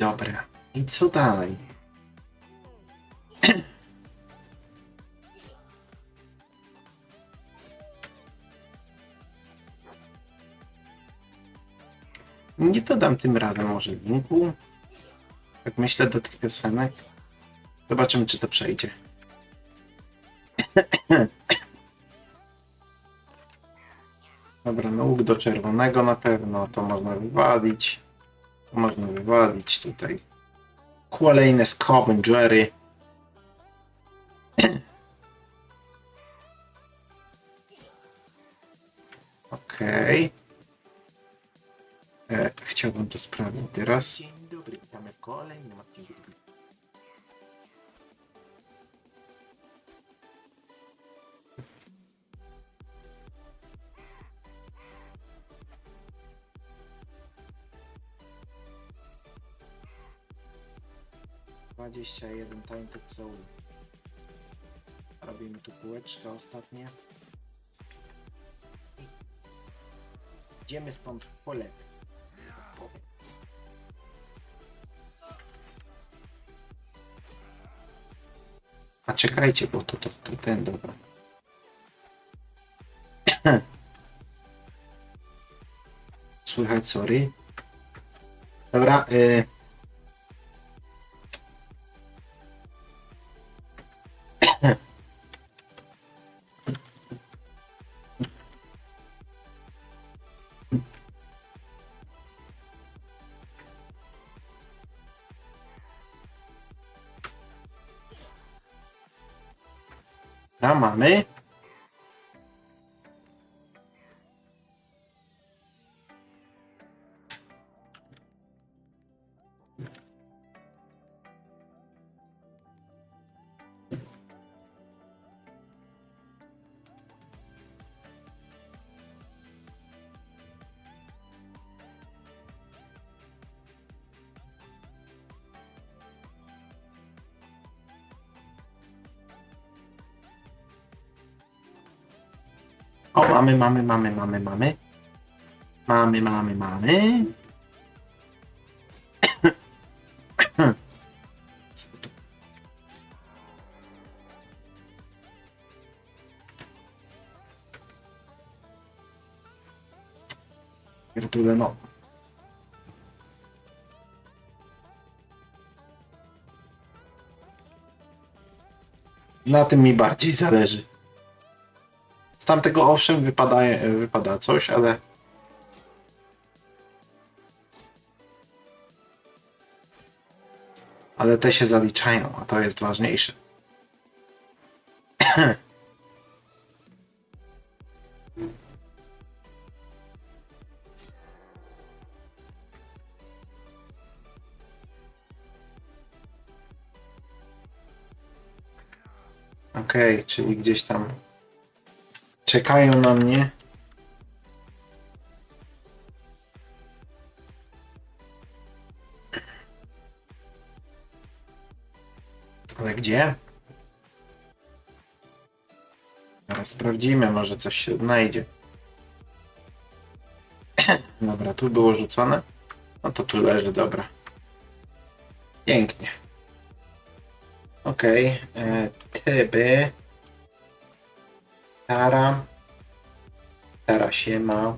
Dobra. I co dalej? Nie dodam tym razem może linku. Tak myślę do tych piosenek. Zobaczymy, czy to przejdzie. Dobra, no łuk do czerwonego na pewno, to można wywalić. Można wywalić tutaj. Kolejne Scavengery. Okej. E, Chciałbym to sprawdzić teraz. Dzień dobry, witamy w kolejnym odcinku. Dwadzieścia jeden Tainted Soul. Robimy tu kółeczka ostatnie. Idziemy stąd po lewej. Powiem. A czekajcie, bo to, to, to ten dobra. Słychać, sorry. Dobra, y... A mamy. O, mamy, mamy, mamy, mamy, mamy. Mamy, mamy, mamy. Pierdolę, no. Na tym mi bardziej zależy. Tamtego owszem wypada, wypada coś, ale. Ale te się zaliczają, a to jest ważniejsze. Okej, czyli gdzieś tam czekają na mnie. Ale gdzie? Teraz sprawdzimy, może coś się znajdzie. Dobra, tu było rzucone. No to tu leży, dobra. Pięknie. Okej, okay. tyby. Tara. Tara się ma.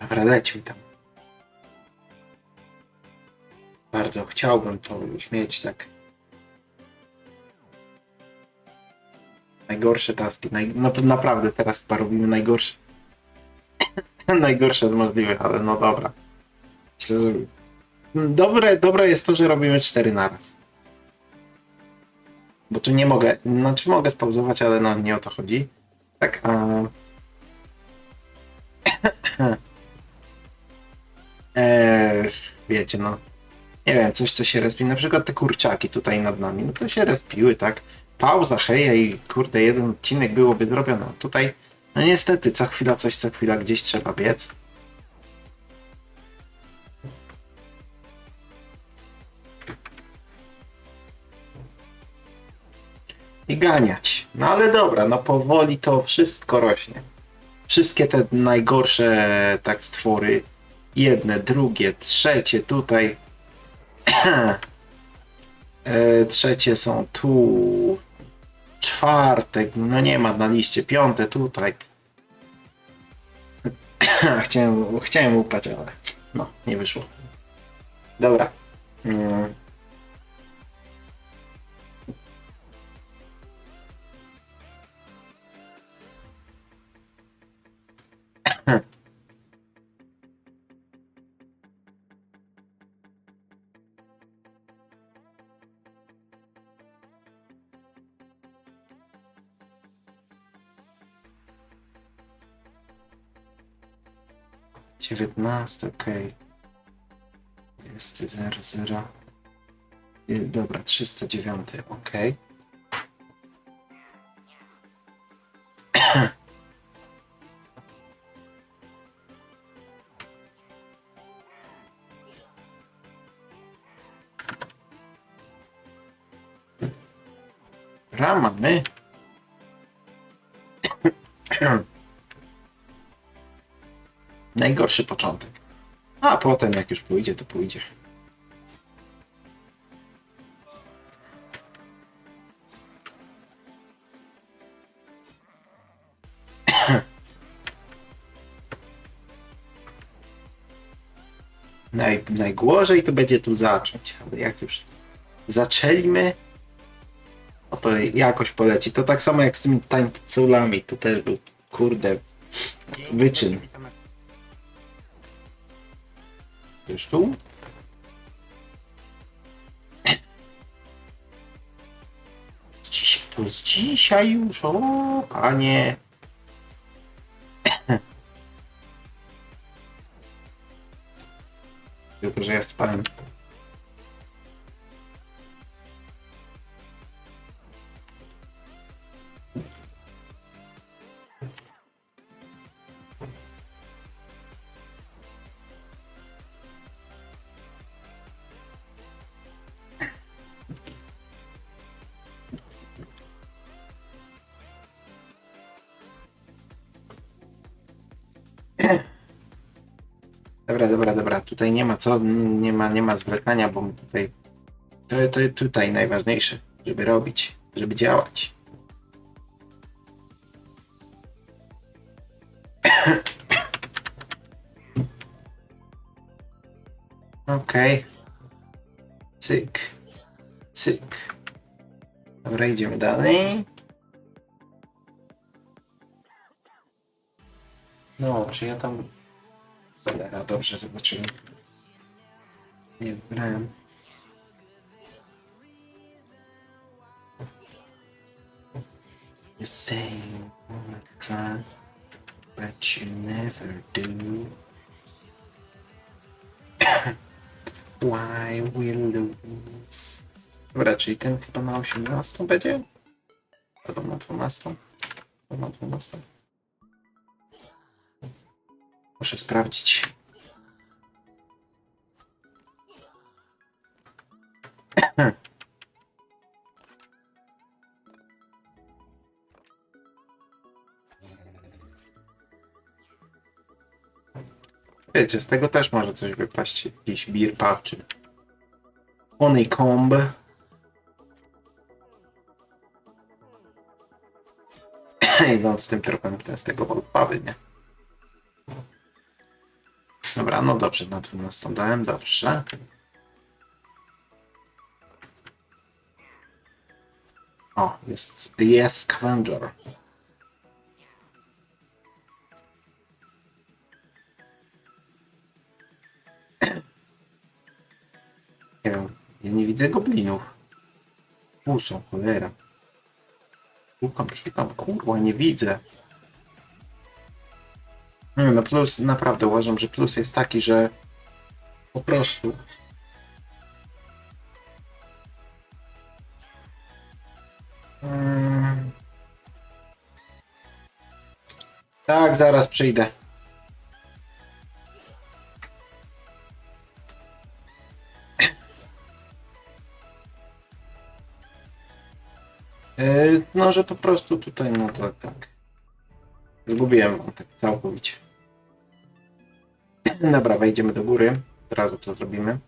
Dobra, leć mi tam. Bardzo chciałbym to już mieć tak. Najgorsze taski. Naj... No to naprawdę teraz chyba robimy najgorsze. najgorsze z możliwych, ale no dobra. Dobre, dobre jest to, że robimy cztery naraz bo tu nie mogę, znaczy mogę spauzować, ale no nie o to chodzi. Tak, a... eee, wiecie, no. Nie wiem, coś, co się respi. Na przykład te kurczaki tutaj nad nami, no to się respiły, tak? Pauza, heja i kurde, jeden odcinek byłoby zrobione. No tutaj, no niestety, co chwila coś, co chwila gdzieś trzeba biec. I ganiać. No ale dobra, no powoli to wszystko rośnie. Wszystkie te najgorsze tak stwory, jedne, drugie, trzecie tutaj, E, trzecie są tu, czwarte, no nie ma na liście, piąte tutaj. chciałem, chciałem upać, ale no, nie wyszło. Dobra. Mm. Dziewiętnasty, okej. Jest zero, zero. Y, Dobra, 309, okej. Ramany. Najgorszy początek. A potem jak już pójdzie, to pójdzie. Naj, to będzie tu zacząć, ale jak już zaczęliśmy, no to jakoś poleci. To tak samo jak z tymi tańculami, to też był, kurde, wyczyn. Już tu? Z dzisiaj, to z dzisiaj już, o panie. Tylko, że ja spałem. Dobra, dobra, dobra. Tutaj nie ma co, nie ma, nie ma zwlekania, bo tutaj. To, to tutaj najważniejsze, żeby robić, żeby działać. Okej. Cyk. Cyk. Dobra, idziemy dalej. No, czy ja tam Cholera, dobrze zobaczyłem. Nie wybrałem. You say you wanna try, but you never do. Why we lose? Dobra, czyli ten chyba na 18 będzie? Albo na 12? Albo na 12. Muszę sprawdzić. Wiecie, z tego też może coś wypaść. Jakiś beer pub czy honeycomb. Idąc tym tropem, z tego puby, nie? No dobrze, na 12 dałem, dobrze. O, jest, jest Scavenger. Nie wiem, ja nie widzę goblinów. Tu są, cholera. Szukam, szukam, kurwa, nie widzę. Nie, no plus, naprawdę uważam, że plus jest taki, że Po prostu. Mm. Tak, zaraz przyjdę. Yy, No, że po prostu tutaj, no tak, tak. Zgubiłem tak całkowicie. Dobra, wejdziemy do góry. Od razu to zrobimy.